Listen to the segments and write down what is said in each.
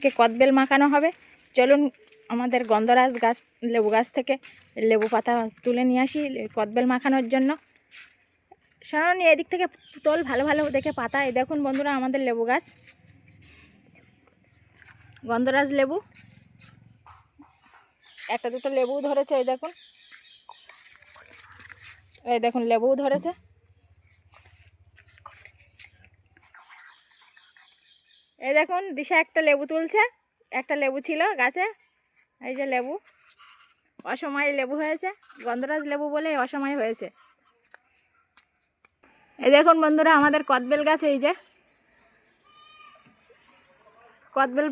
আজকে কদবেল মাখানো হবে। চলুন আমাদের গন্ধরাজ গাছ, লেবু গাছ থেকে লেবু পাতা তুলে নিয়ে আসি কদবেল মাখানোর জন্য। শোনো এদিক থেকে তোল ভালো ভালো দেখে পাতা। এই দেখুন বন্ধুরা, আমাদের লেবু গাছ। গন্ধরাজ লেবু। একটা দুটো লেবু ধরেছে, এই দেখুন। এই দেখুন, লেবুও ধরেছে। এই দেখুন, দিশা একটা লেবু তুলছে, একটা লেবু ছিল গাছে, এই যে লেবু, অসময়ে লেবু হয়েছে, গন্ধরাজ লেবু বলে অসময় হয়েছে। এই দেখুন বন্ধুরা, আমাদের কদবেল গাছ এই যে। কদবেল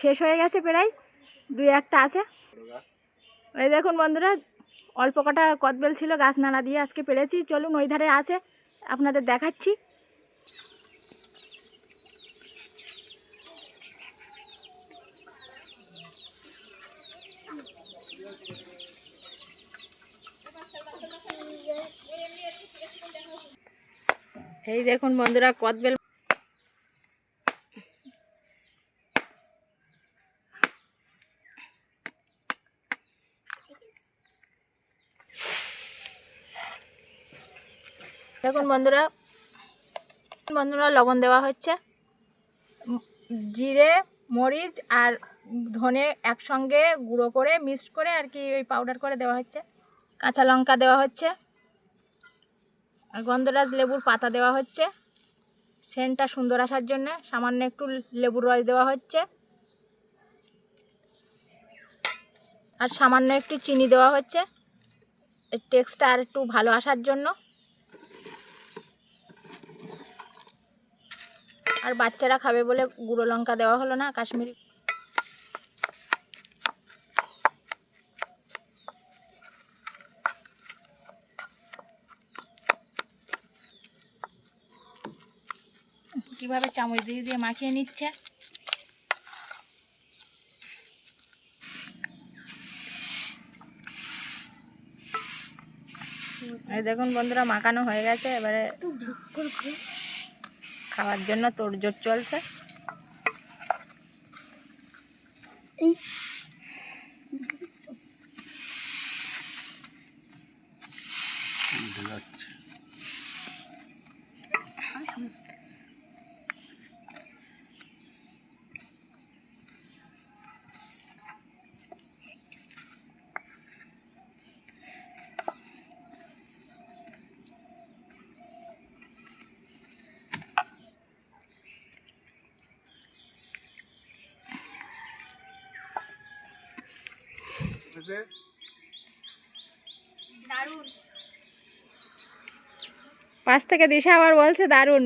শেষ হয়ে গেছে প্রায়, দুই একটা আছে। এই দেখুন বন্ধুরা, অল্প কটা কদবেল ছিল, গাছ নানা দিয়ে আজকে পেরেছি। চলুন ওই ধারে আছে, আপনাদের দেখাচ্ছি। এই দেখুন বন্ধুরা, কদবেল দেখুন বন্ধুরা বন্ধুরা লবণ দেওয়া হচ্ছে। জিরে, মরিচ আর ধনে একসঙ্গে গুঁড়ো করে, মিক্সড করে আর কি ওই পাউডার করে দেওয়া হচ্ছে। কাঁচা লঙ্কা দেওয়া হচ্ছে। আর গন্ধরাজ লেবুর পাতা দেওয়া হচ্ছে। সেন্টটা সুন্দর আসার জন্য সামান্য একটু লেবুর রস দেওয়া হচ্ছে। আর সামান্য একটু চিনি দেওয়া হচ্ছে। টেক্সটটা আর একটু ভালো আসার জন্য। আর বাচ্চারা খাবে বলে গুঁড়ো লঙ্কা দেওয়া হলো না, কাশ্মীরি কীভাবে চামচ দিয়ে দিয়ে মাখিয়ে নিচ্ছে। দেখুন বন্ধুরা, মাখানো হয়ে গেছে। এবারে খাওয়ার জন্য তোড়জোড় চলছে। পাশ থেকে দিশা আবার বলছে দারুণ।